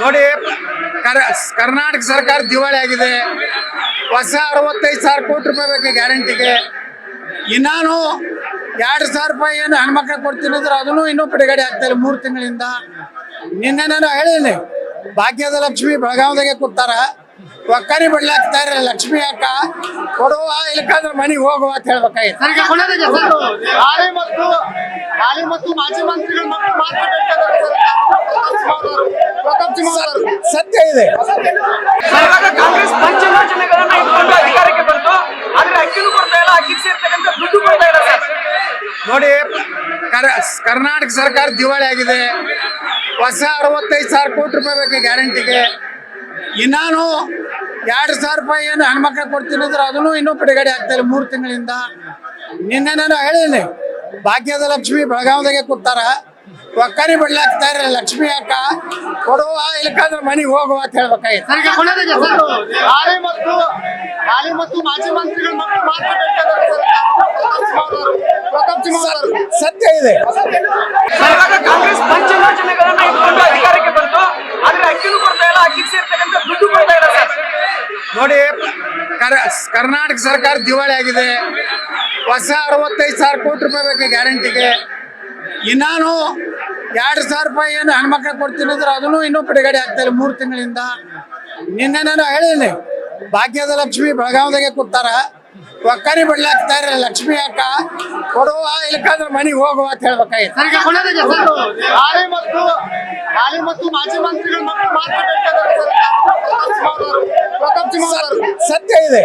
ನೋಡಿ, ಕರ್- ಕರ್ನಾಟಕ ಸರ್ಕಾರ ದಿವಾಳಿ ಆಗಿದೆ. ಹೊಸ ಅರವತ್ತೈದು ಸಾವಿರ ಕೋಟಿ ರೂಪಾಯಿ ಬೇಕು ಗ್ಯಾರಂಟಿಗೆ. ಇನ್ನಾನು ಎರಡು ಸಾವಿರ ರೂಪಾಯಿ ಏನು ಹೆಣ್ಮಕ್ಳಿಗೆ ಕೊಡ್ತೀನಿ ಅಂದ್ರೆ ಅದನ್ನು ಇನ್ನೂ ಬಿಡುಗಡೆ ಆಗ್ತಾ ಮೂರು ತಿಂಗಳಿಂದ. ನಿನ್ನೆ ನಾನು ಹೇಳಿದ್ದೀನಿ, ಭಾಗ್ಯದ ಲಕ್ಷ್ಮಿ ಬೆಳಗಾವದಾಗೆ ಕೊಡ್ತಾರ. ಒಕ್ಕರಿ ಬಿಡ್ಲಾಕ್ತಾ ಇರ ಲಕ್ಷ್ಮಿ ಅಕ್ಕ. ಕೊಡುವ ಇಲ್ಲಕಂದ್ರೆ ಮನೆಗೆ ಹೋಗುವ ಅಂತ ಹೇಳ್ಬೇಕಾಗಿತ್ತು. ಮತ್ತು ಮಾಜಿ ಮಂತ್ರಿಗಳ ಮಕ್ಕಳು ಮಾತನಾಡ್ತಾರೆ ಪ್ರತಾಪ್ ಸಿಂಹ ಅವರು ಸತ್ಯ ಇದೆ. ಕಾಂಗ್ರೆಸ್ ಪಂಚಯೋಜನೆಗಳನ್ನ ಇಟ್ಕೊಂಡು ಅಧಿಕಾರಕ್ಕೆ ಬಂತು. ಆದ್ರೆ ಅಕ್ಕಿನೂ ಕೊಡ್ತಾ ಇಲ್ಲ ಅಕ್ಕಿಗೆ ಸೇರ್ತಕ್ಕಂಥ ದುಡ್ಡು ಕೊಡ್ತಾ ಇಲ್ಲ ಸರ್. ನೋಡಿ ಕರ್- ಕರ್ನಾಟಕ ಸರ್ಕಾರ ದಿವಾಳಿ ಆಗಿದೆ. ಹೊಸ ಅರವತ್ತೈದು ಸಾವಿರ ಕೋಟಿ ರೂಪಾಯಿ ಬೇಕು ಗ್ಯಾರಂಟಿಗೆ. ಇನ್ನಾನು ಎರಡು ಸಾವಿರ ರೂಪಾಯಿ ಏನು ಹೆಣ್ಮಕ್ಳು ಕೊಡ್ತೀನಿ ಅಂದ್ರೆ ಅದನ್ನು ಇನ್ನೂ ಬಿಡುಗಡೆ ಆಗ್ತಾ ಇಲ್ಲ ಮೂರು ತಿಂಗಳಿಂದ. ನಿನ್ನೆ ನಾನು ಹೇಳಿದ್ದೀನಿ ಭಾಗ್ಯದ ಲಕ್ಷ್ಮಿ ಬೆಳಗಾವಿದಾಗೆ ಕೊಡ್ತಾರ? ಒಕ್ಕರಿ ಬಿಡ್ಲಾಕ್ತಾ ಇರ ಲಕ್ಷ್ಮಿ ಅಕ್ಕ ಕೊಡುವ ಇಲ್ಲಕಂದ್ರೆ ಮನೆಗೆ ಹೋಗುವ ಅಂತ ಹೇಳ್ಬೇಕಾಗಿತ್ತು. ಸರ್ ಈಗ ಕೊನೆಯದಾಗಿ ಸರ್. ಹಾಲಿ ಮತ್ತು ಹಾಲಿ ಮತ್ತು ಮಾಜಿ ಮಂತ್ರಿಗಳ ಮಕ್ಕಳು ಮಾತನಾಡ್ತಾರೆ ಪ್ರತಾಪ್ ಸಿಂಹ ಅವರು. ಸತ್ಯ ಇದೆ. ಕಾಂಗ್ರೆಸ್ ಪಂಚಯೋಜನೆಗಳನ್ನ ಇಟ್ಕೊಂಡು ಅಧಿಕಾರಕ್ಕೆ ಬಂತು. ಆದ್ರೆ ಅಕ್ಕಿನೂ ಕೊಡ್ತಾ ಇಲ್ಲ ಅಕ್ಕಿಗೆ ಸೇರ್ತಕ್ಕಂಥ ದುಡ್ಡು ಕೊಡ್ತಾ ಇಲ್ಲ ಸರ್. ನೋಡಿ ಕರ್ನಾಟಕ ಸರ್ಕಾರ ದಿವಾಳಿ ಆಗಿದೆ. ಹೊಸ ಅರವತ್ತೈದು ಸಾವಿರ ಕೋಟಿ ರೂಪಾಯಿ ಬೇಕು ಗ್ಯಾರಂಟಿಗೆ. ಇನ್ನಾನು ಎರಡು ಸಾವಿರ ರೂಪಾಯಿ ಏನು ಹೆಣ್ಮಕ್ಳಿಗೆ ಕೊಡ್ತೀನಿ ಅಂದ್ರೆ ಅದನ್ನು ಇನ್ನೂ ಬಿಡುಗಡೆ ಆಗ್ತಾ ಇಲ್ಲ ಮೂರು ತಿಂಗಳಿಂದ. ನಿನ್ನೆ ನಾನು ಹೇಳಿದ್ದೀನಿ ಭಾಗ್ಯದ ಲಕ್ಷ್ಮಿ ಬೆಳಗಾವದಾಗೆ ಕೊಡ್ತಾರ. ಒಕ್ಕರಿ ಬಿಡ್ಲಾಕ್ತಾ ಇರಲ್ಲ ಲಕ್ಷ್ಮಿ ಅಕ್ಕ. ಕೊಡುವ ಇಲ್ಲಕಂದ್ರೆ ಮನೆಗೆ ಹೋಗುವ ಅಂತ ಹೇಳ್ಬೇಕಾಗಿತ್ತು. ಸತ್ಯ ಇದೆ.